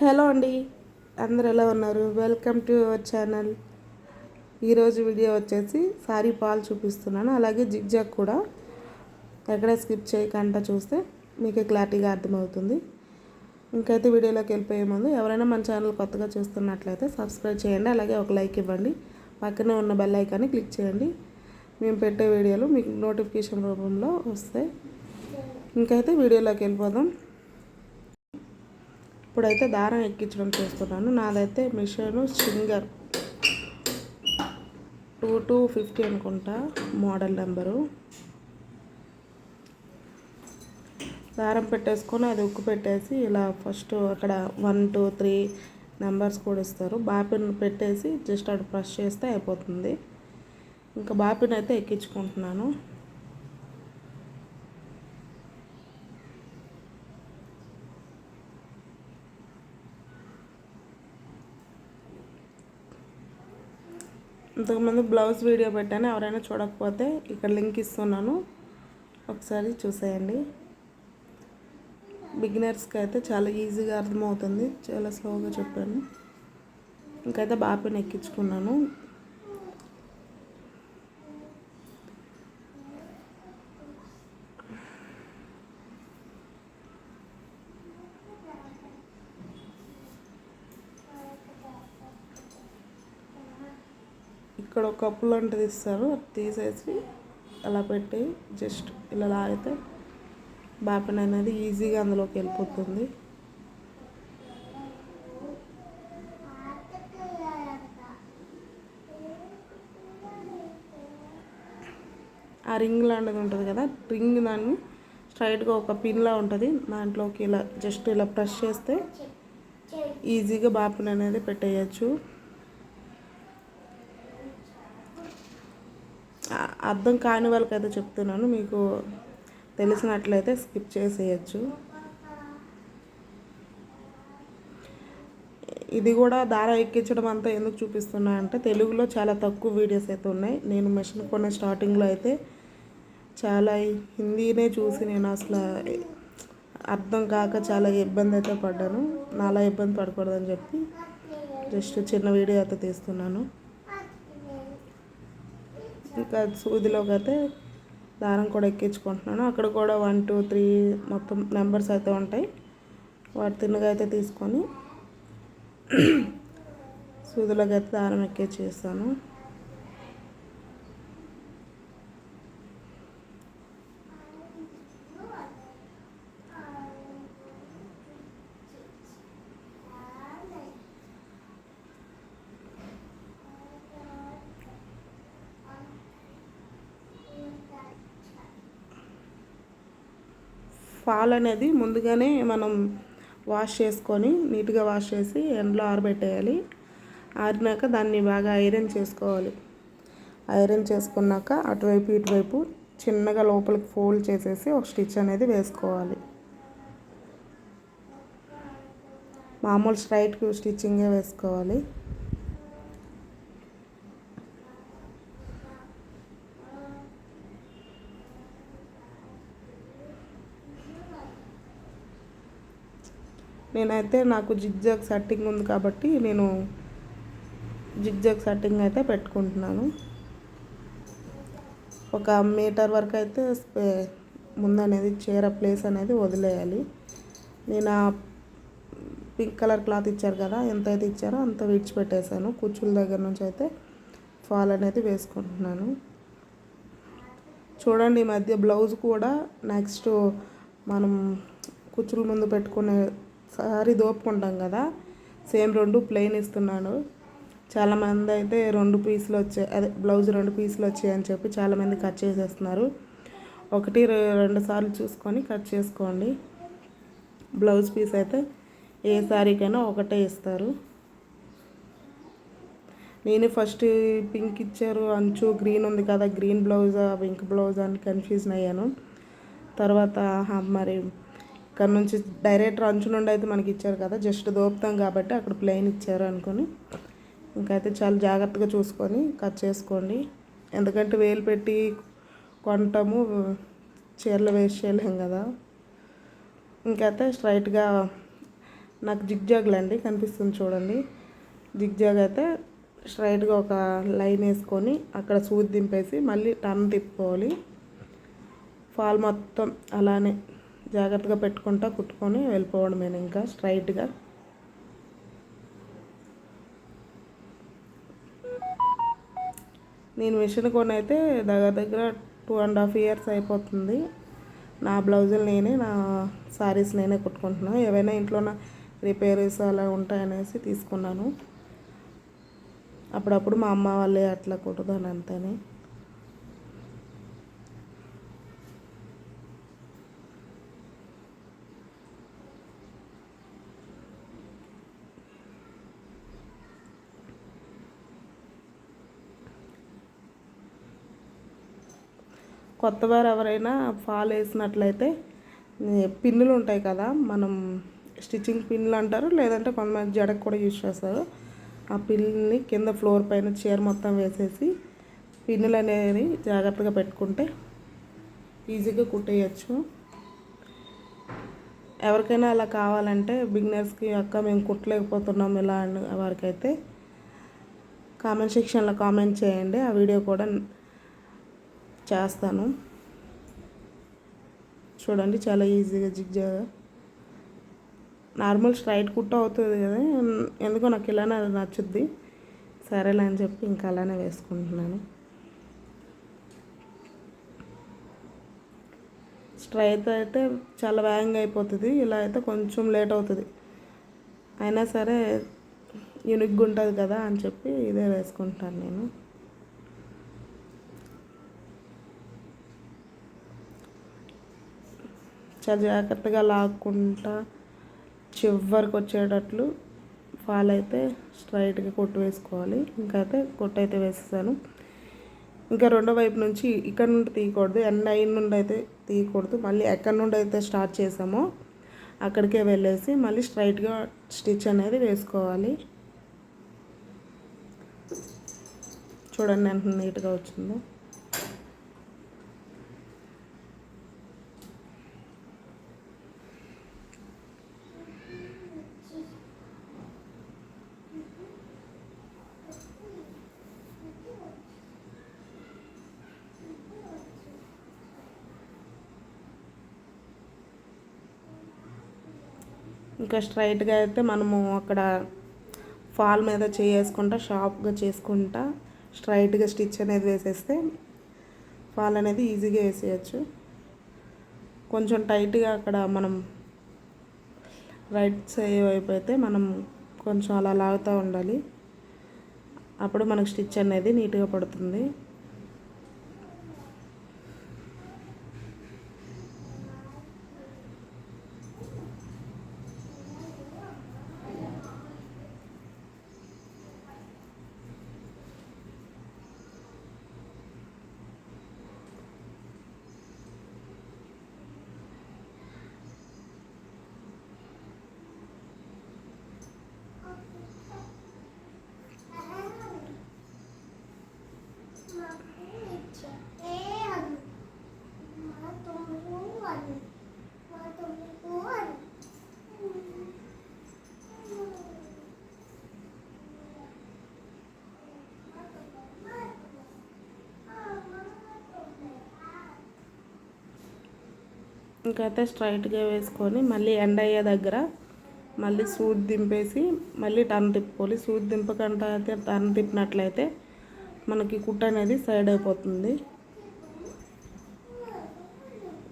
Hello అండి. అందరు ఎలా ఉన్నారు? వెల్కమ్ టు అవర్ ఛానల్ ఈరోజు వీడియో వచ్చేసి సారీ పాలు చూపిస్తున్నాను. అలాగే జిగ్జాగ్ కూడా ఎక్కడ స్కిప్ చేయకుండా చూస్తే మీకు క్లారిటీగా అర్థమవుతుంది. ఇంకైతే వీడియోలోకి వెళ్ళిపోయే ముందు ఎవరైనా మన ఛానల్ కొత్తగా చూస్తున్నట్లయితే సబ్స్క్రైబ్ చేయండి. అలాగే ఒక లైక్ ఇవ్వండి. పక్కనే ఉన్న బెల్ ఐకాన్ని క్లిక్ చేయండి. మేము పెట్టే వీడియోలు మీకు నోటిఫికేషన్ రూపంలో వస్తాయి. ఇంకైతే వీడియోలోకి వెళ్ళిపోదాం. ఇప్పుడైతే దారం ఎక్కించడం చేస్తున్నాను. నాదైతే machine Singer two two fifty అనుకుంటా మోడల్ నెంబరు. దారం పెట్టేసుకొని అది ఉక్కు పెట్టేసి ఇలా ఫస్ట్ అక్కడ వన్ టూ త్రీ నెంబర్స్ కూడా ఇస్తారు. బాపిన్ పెట్టేసి జస్ట్ అటు ప్రెస్ చేస్తే అయిపోతుంది. ఇంకా బాపిన్ అయితే ఎక్కించుకుంటున్నాను. ఇంతకుముందు బ్లౌజ్ వీడియో పెట్టాను ఎవరైనా చూడకపోతే ఇక్కడ లింక్ ఇస్తున్నాను. ఒకసారి చూసేయండి. బిగినర్స్కి అయితే చాలా ఈజీగా అర్థమవుతుంది. చాలా స్లోగా చెప్పాను. ఇంకైతే బాపిని ఎక్కించుకున్నాను. ఇక్కడ ఒక కప్పు లాంటిది ఇస్తారు అది తీసేసి అలా పెట్టి జస్ట్ ఇలా లాగితే బాపెన్ అనేది ఈజీగా అందులోకి వెళ్ళిపోతుంది. ఆ రింగ్ లాంటిది ఉంటుంది కదా రింగ్ దాన్ని స్ట్రైట్గా ఒక పిన్లా ఉంటుంది. దాంట్లోకి ఇలా జస్ట్ ఇలా ప్రెస్ చేస్తే ఈజీగా బాపెన్ అనేది పెట్టేయచ్చు. అర్థం కాని వాళ్ళకైతే చెప్తున్నాను. మీకు తెలిసినట్లయితే స్కిప్ చేసేయచ్చు. ఇది కూడా దార ఎక్కించడం అంతా ఎందుకు చూపిస్తున్నా అంటే తెలుగులో చాలా తక్కువ వీడియోస్ అయితే ఉన్నాయి. నేను మిషన్ కొన్న స్టార్టింగ్లో అయితే చాలా హిందీనే చూసి నేను అసలు అర్థం కాక చాలా ఇబ్బంది అయితే పడ్డాను. నాలా ఇబ్బంది పడకూడదని చెప్పి జస్ట్ చిన్న వీడియో అయితే తీస్తున్నాను. ఇంకా సూదిలోకి అయితే దారం కూడా ఎక్కించుకుంటున్నాను. అక్కడ కూడా వన్ టూ త్రీ మొత్తం నెంబర్స్ అయితే ఉంటాయి. వాటి తిన్నగా అయితే తీసుకొని సూదిలోకి అయితే దారం ఎక్కించేస్తాను. పాలు అనేది ముందుగానే మనం వాష్ చేసుకొని నీట్గా వాష్ చేసి ఎండలో ఆరబెట్టేయాలి. ఆరినాక దాన్ని బాగా ఐరన్ చేసుకోవాలి. ఐరన్ చేసుకున్నాక అటువైపు ఇటువైపు చిన్నగా లోపలికి ఫోల్డ్ చేసేసి ఒక స్టిచ్ అనేది వేసుకోవాలి. మామూలు స్ట్రైట్ స్టిచ్చింగే వేసుకోవాలి. నేనైతే నాకు జిగ్జాగ్ సెట్టింగ్ ఉంది కాబట్టి నేను జిగ్జాగ్ సెట్టింగ్ అయితే పెట్టుకుంటున్నాను. ఒక మీటర్ వరకు అయితే ముందు అనేది చీర ప్లేస్ అనేది వదిలేయాలి. నేను ఆ పింక్ కలర్ క్లాత్ ఇచ్చారు కదా ఎంత అయితే ఇచ్చారో అంత విడిచిపెట్టేశాను. కుచ్చుల దగ్గర నుంచి అయితే ఫాల్ అనేది వేసుకుంటున్నాను. చూడండి ఈ మధ్య బ్లౌజ్ కూడా నెక్స్ట్ మనం కుచ్చుల ముందు పెట్టుకునే సారీ దోపుకుంటాం కదా. సేమ్ రెండు ప్లెయిన్ ఇస్తున్నాను చాలామంది అయితే రెండు పీసులు వచ్చాయి అదే బ్లౌజ్ రెండు పీసులు వచ్చాయని చెప్పి చాలామంది కట్ చేసేస్తున్నారు. ఒకటి రెండు సార్లు చూసుకొని కట్ చేసుకోండి. బ్లౌజ్ పీస్ అయితే ఏ శారీకైనా ఒకటే ఇస్తారు. నేను ఫస్ట్ పింక్ ఇచ్చారు అంచు గ్రీన్ ఉంది కదా గ్రీన్ బ్లౌజ్ పింక్ బ్లౌజ్ అని కన్ఫ్యూజన్ అయ్యాను. తర్వాత మరి ఇక్కడ నుంచి డైరెక్ట్ అంచు నుండి అయితే మనకి ఇచ్చారు కదా జస్ట్ దోపుతాం కాబట్టి అక్కడ ప్లెయిన్ ఇచ్చారు అనుకొని. ఇంకైతే చాలా జాగ్రత్తగా చూసుకొని కట్ చేసుకోండి. ఎందుకంటే వేలు పెట్టి కొంటాము చీరలు వేస్ట్ చేయలేం కదా. ఇంకైతే స్ట్రైట్గా నాకు జిగ్జాగ్లు అండి కనిపిస్తుంది చూడండి. జిగ్జాగ్ అయితే స్ట్రైట్గా ఒక లైన్ వేసుకొని అక్కడ సూది దింపేసి మళ్ళీ టర్న్ తిప్పుకోవాలి. ఫాల్ మొత్తం అలానే జాగ్రత్తగా పెట్టుకుంటా కుట్టుకొని వెళ్ళిపోవడమే ఇంకా స్ట్రైట్గా. నేను మిషన్ కొనైతే దగ్గర దగ్గర టూ అండ్ హాఫ్ ఇయర్స్ అయిపోతుంది. నా బ్లౌజులు నేనే నా శారీస్ నేనే కుట్టుకుంటున్నాను ఏవైనా ఇంట్లో నా రిపేర్స్ అలా ఉంటాయనేసి తీసుకున్నాను. అప్పుడప్పుడు మా అమ్మ వాళ్ళే అట్లా కుట్టుదాను అంతేనే. కొత్తవారు ఎవరైనా ఫాల్ వేసినట్లయితే పిన్నులు ఉంటాయి కదా మనం స్టిచ్చింగ్ పిన్నులు అంటారు లేదంటే కొంతమంది జడకు కూడా యూజ్ చేస్తారు. ఆ పిన్ని కింద ఫ్లోర్ పైన చీర మొత్తం వేసేసి పిన్నులు అనేవి జాగ్రత్తగా పెట్టుకుంటే ఈజీగా కుట్టేయచ్చు. ఎవరికైనా అలా కావాలంటే బిగినర్స్కి అక్క మేము కుట్టలేకపోతున్నాం ఇలా అని వారికైతే కామెంట్ సెక్షన్లో కామెంట్ చేయండి. ఆ వీడియో కూడా చేస్తాను. చూడండి చాలా ఈజీగా జిగ్జాగా. నార్మల్ స్ట్రైట్ కుట్ట అవుతుంది కదా ఎందుకో నాకు ఇలానే నచ్చుద్ది. సరేలే అని చెప్పి ఇంకా అలానే వేసుకుంటున్నాను. స్ట్రైట్ అయితే చాలా వేగంగా అయిపోతుంది ఇలా అయితే కొంచెం లేట్ అవుతుంది. అయినా సరే యూనిక్గా ఉంటుంది కదా అని చెప్పి ఇదే వేసుకుంటాను నేను. చాలా జాగ్రత్తగా లాక్కుంటా చివరికి వచ్చేటట్లు ఫాల్ అయితే స్ట్రైట్గా కొట్టు వేసుకోవాలి. ఇంకా అయితే కొట్టు అయితే వేసేసాను. ఇంకా రెండో వైపు నుంచి ఇక్కడ నుండి తీయకూడదు ఎండ్ అయిన నుండి అయితే తీయకూడదు. మళ్ళీ ఎక్కడి నుండి అయితే స్టార్ట్ చేసామో అక్కడికే వెళ్ళేసి మళ్ళీ స్ట్రైట్గా స్టిచ్ అనేది వేసుకోవాలి. చూడండి ఎంత నీట్గా వచ్చిందో. ఇంకా స్ట్రైట్గా అయితే మనము అక్కడ ఫాల్ మీద చేసుకుంటా షార్ప్గా చేసుకుంటా స్ట్రైట్గా స్టిచ్ అనేది వేసేస్తే ఫాల్ అనేది ఈజీగా వేసేయచ్చు. కొంచెం టైట్గా అక్కడ మనం రైట్ సైడ్ వైపు అయితే మనం కొంచెం అలా లాగుతూ ఉండాలి. అప్పుడు మనకు స్టిచ్ అనేది నీట్గా పడుతుంది. ఇంకైతే స్ట్రైట్గా వేసుకొని మళ్ళీ ఎండ్ అయ్యే దగ్గర మళ్ళీ సూది దింపేసి మళ్ళీ టర్న్ తిప్పుకోవాలి. సూది దింపకుండా అయితే టర్న్ తిప్పినట్లయితే మనకి కుట్ట అనేది సైడ్ అయిపోతుంది.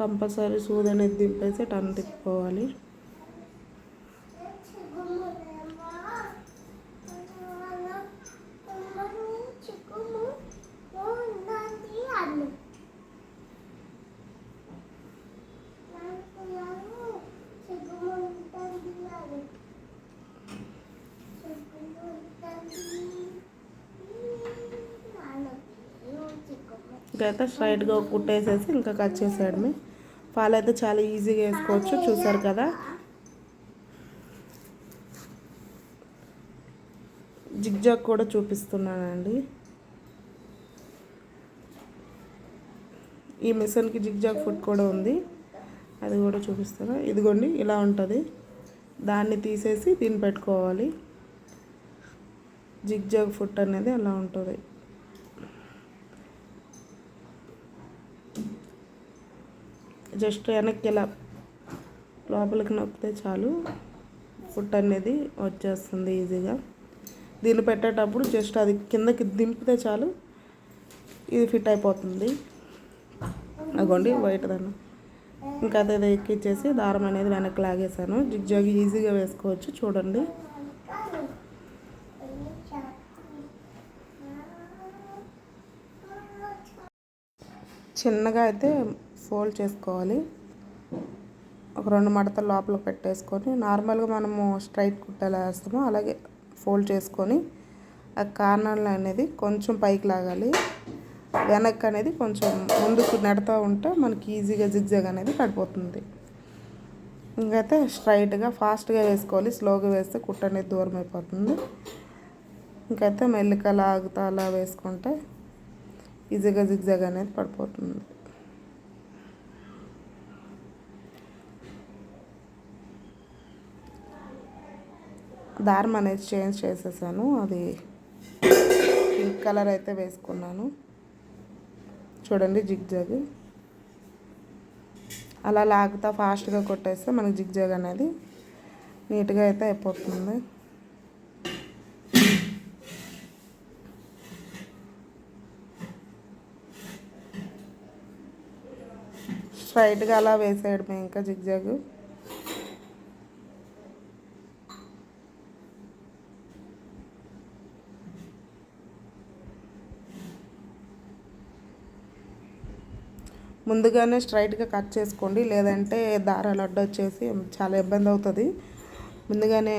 కంపల్సరీ సూది అనేది దింపేసి టర్న్ తిప్పుకోవాలి. ఇంకైతే స్ట్రైట్గా కుట్టేసేసి ఇంకా కట్ చేసేయడమే పాలు అయితే చాలా ఈజీగా వేసుకోవచ్చు చూసారు కదా. జిగ్జాగ్ కూడా చూపిస్తున్నానండి. ఈ మిషన్కి జిగ్జాగ్ ఫుడ్ కూడా ఉంది. అది కూడా చూపిస్తాను ఇదిగోండి ఇలా ఉంటుంది. దాన్ని తీసేసి దీన్ని పెట్టుకోవాలి. జిగ్ జాగ్ ఫుట్ అనేది అలా ఉంటుంది. జస్ట్ వెనక్కి ఇలా లోపలికి నొక్కితే చాలు. ఫుట్ అనేది వచ్చేస్తుంది ఈజీగా. దీన్ని పెట్టేటప్పుడు జస్ట్ అది కిందకి దింపితే చాలు. ఇది ఫిట్ అయిపోతుంది. అగోండి వైట్ దాన్ని. ఇంకా అదే ఎక్కిచ్చేసి దారం అనేది వెనక్కి లాగేసాను. జిగ్జాగ్ ఈజీగా వేసుకోవచ్చు చూడండి. చిన్నగా అయితే ఫోల్డ్ చేసుకోవాలి. ఒక రెండు మడతలు లోపల పెట్టేసుకొని నార్మల్గా మనము స్ట్రైట్ కుట్టేలా వేస్తామో. అలాగే ఫోల్డ్ చేసుకొని ఆ కార్నర్లు అనేది కొంచెం పైకి లాగాలి. వెనక్కి అనేది కొంచెం ముందుకు నడుతూ ఉంటే మనకి ఈజీగా జిగ్జాగ్ అనేది పడిపోతుంది. ఇంకైతే స్ట్రైట్గా ఫాస్ట్గా వేసుకోవాలి. స్లోగా వేస్తే కుట్ట అనేది దూరం అయిపోతుంది. ఇంకైతే మెల్లిక లాగుతా అలా వేసుకుంటే ఈజీగా జిగ్జాగ్ అనేది పడిపోతుంది. దారం అనేది చేంజ్ చేసేసాను. అది పింక్ కలర్ అయితే వేసుకున్నాను. చూడండి జిగ్జాగ్. అలా లాగుతా ఫాస్ట్గా కొట్టేస్తే మనకి జిగ్జాగ్ అనేది నీట్గా అయితే అయిపోతుంది. స్ట్రైట్గా అలా వేసేయడమే ఇంకా జిగ్జాగ్. ముందుగానే స్ట్రైట్గా కట్ చేసుకోండి. లేదంటే దారాలు అడ్డొచ్చేసి చాలా ఇబ్బంది అవుతుంది. ముందుగానే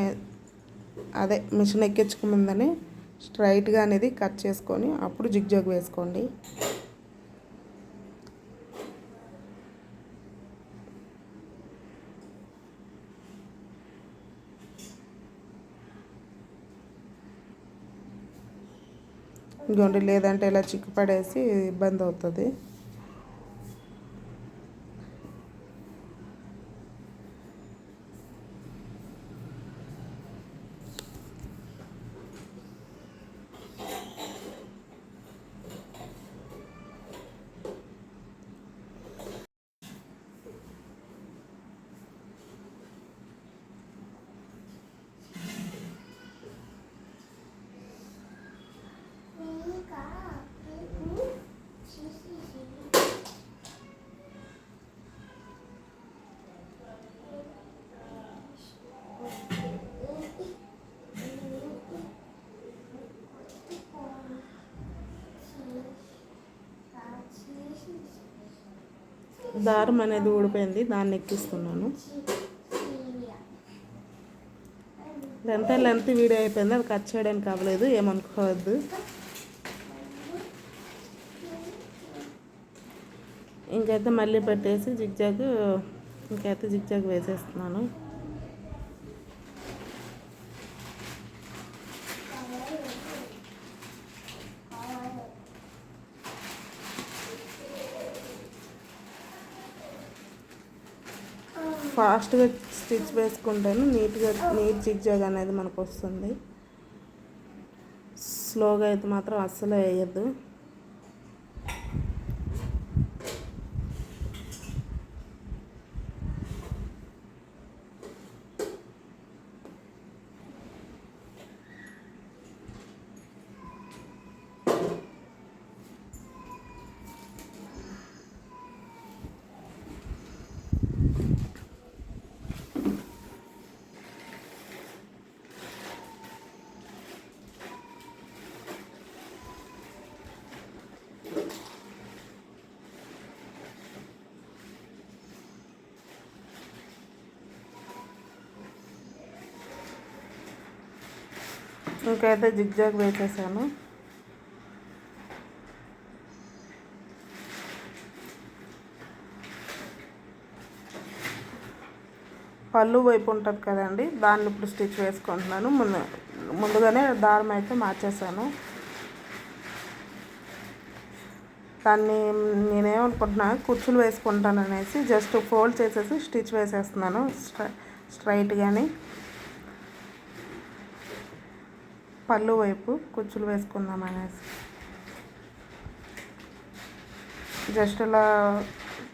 అదే మిషన్ ఎక్కించుకుముందని స్ట్రైట్గా అనేది కట్ చేసుకొని అప్పుడు జిగ్జాగ్ వేసుకోండి. ఇంకోండి లేదంటే ఇలా చిక్కు పడేసి ఇబ్బంది అవుతుంది. దారం అనేది ఊడిపోయింది దాన్ని ఎక్కిస్తున్నాను. లెంత్ లెంత్ వీడియో అయిపోయింది అది కట్ చేయడానికి అవ్వలేదు ఏమనుకోవద్దు. ఇంకైతే మళ్ళీ పెట్టేసి జిగ్జాగ్ ఇంకైతే జిగ్జాగ్ వేసేస్తున్నాను. ఫాస్ట్గా స్టిచ్ వేసుకుంటేనే నీట్గా నీట్ జిగ్జాగ్ అనేది మనకు వస్తుంది స్లోగా అయితే మాత్రం అస్సలు వేయద్దు. ఇంకైతే జిగ్జాగ్ వేసేసాను. పళ్ళు వైపు ఉంటుంది కదండి దాన్ని ఇప్పుడు స్టిచ్ వేసుకుంటున్నాను. ముందు ముందుగానే దారం అయితే మార్చేసాను. దాన్ని నేనేమనుకుంటున్నా కుర్చీలు వేసుకుంటాను అనేసి జస్ట్ ఫోల్డ్ చేసేసి స్టిచ్ వేసేస్తున్నాను స్ట్రైట్గానే. పళ్ళు వైపు కుచ్చులు వేసుకుందాం అనేసి. జస్ట్ ఇలా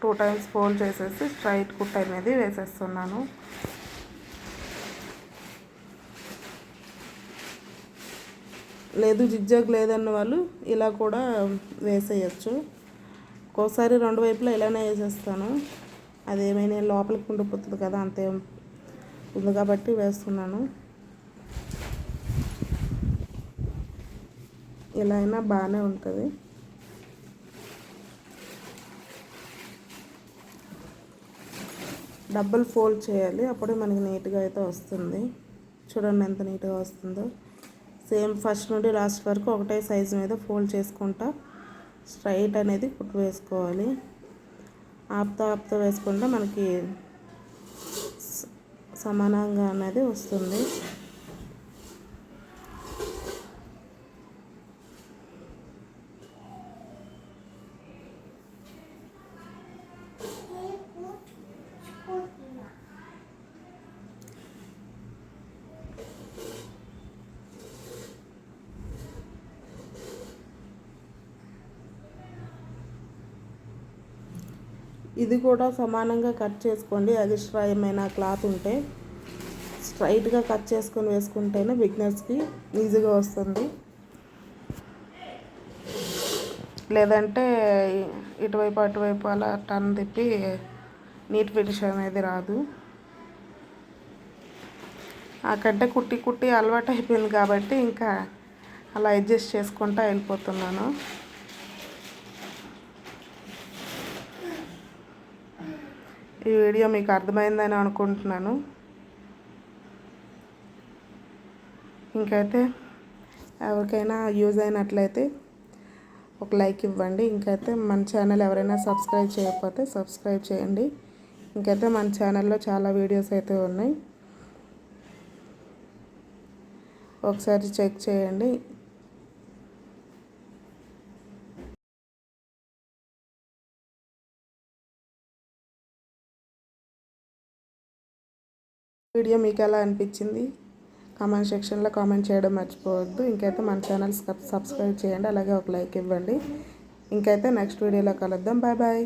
టూ టైమ్స్ ఫోల్డ్ చేసేసి స్ట్రైట్ కుట్ అనేది వేసేస్తున్నాను. లేదు జిగ్జాగ్ లేదన్న వాళ్ళు ఇలా కూడా వేసేయచ్చు. ఒక్కోసారి రెండు వైపులా ఇలానే వేసేస్తాను. అదేమైనా లోపలికి ఉండిపోతుంది కదా అంతే ఉంది కాబట్టి వేస్తున్నాను. ఎలా అయినా బాగానే ఉంటుంది. డబ్బులు ఫోల్డ్ చేయాలి. అప్పుడే మనకి నీట్గా అయితే వస్తుంది. చూడండి ఎంత నీట్గా వస్తుందో. సేమ్ ఫస్ట్ నుండి లాస్ట్ వరకు ఒకటే సైజు మీద ఫోల్డ్ చేసుకుంటా. స్ట్రైట్ అనేది కుట్టు వేసుకోవాలి. ఆపుతా ఆపుతా వేసుకుంటే మనకి సమానంగా అనేది వస్తుంది. ఇది కూడా సమానంగా కట్ చేసుకోండి. ఎక్స్ట్రా ఏమైనా క్లాత్ ఉంటే స్ట్రైట్గా కట్ చేసుకొని వేసుకుంటేనే బిగ్నర్స్కి ఈజీగా వస్తుంది. లేదంటే ఇటువైపు అటువైపు అలా టర్న్ తిప్పి నీట్ ఫినిష్ అనేది రాదు. ఆ కంటే కుట్టి కుట్టి అలవాటు అయిపోయింది కాబట్టి ఇంకా అలా అడ్జస్ట్ చేసుకుంటూ వెళ్ళిపోతున్నాను. ఈ వీడియో మీకు అర్థమైందని అనుకుంటున్నాను. ఇంకైతే ఎవరికైనా యూజ్ అయినట్లయితే ఒక లైక్ ఇవ్వండి. ఇంకైతే మన ఛానల్ ఎవరైనా సబ్స్క్రైబ్ చేయకపోతే సబ్స్క్రైబ్ చేయండి. ఇంకైతే మన ఛానల్లో చాలా వీడియోస్ అయితే ఉన్నాయి. ఒకసారి చెక్ చేయండి. వీడియో మీకు ఎలా అనిపించింది? కామెంట్ సెక్షన్లో కామెంట్ చేయడం మర్చిపోవద్దు. ఇంకైతే మన ఛానల్ సబ్స్క్రైబ్ చేయండి. అలాగే ఒక లైక్ ఇవ్వండి. ఇంకైతే నెక్స్ట్ వీడియోలో కలుద్దాం. Bye bye.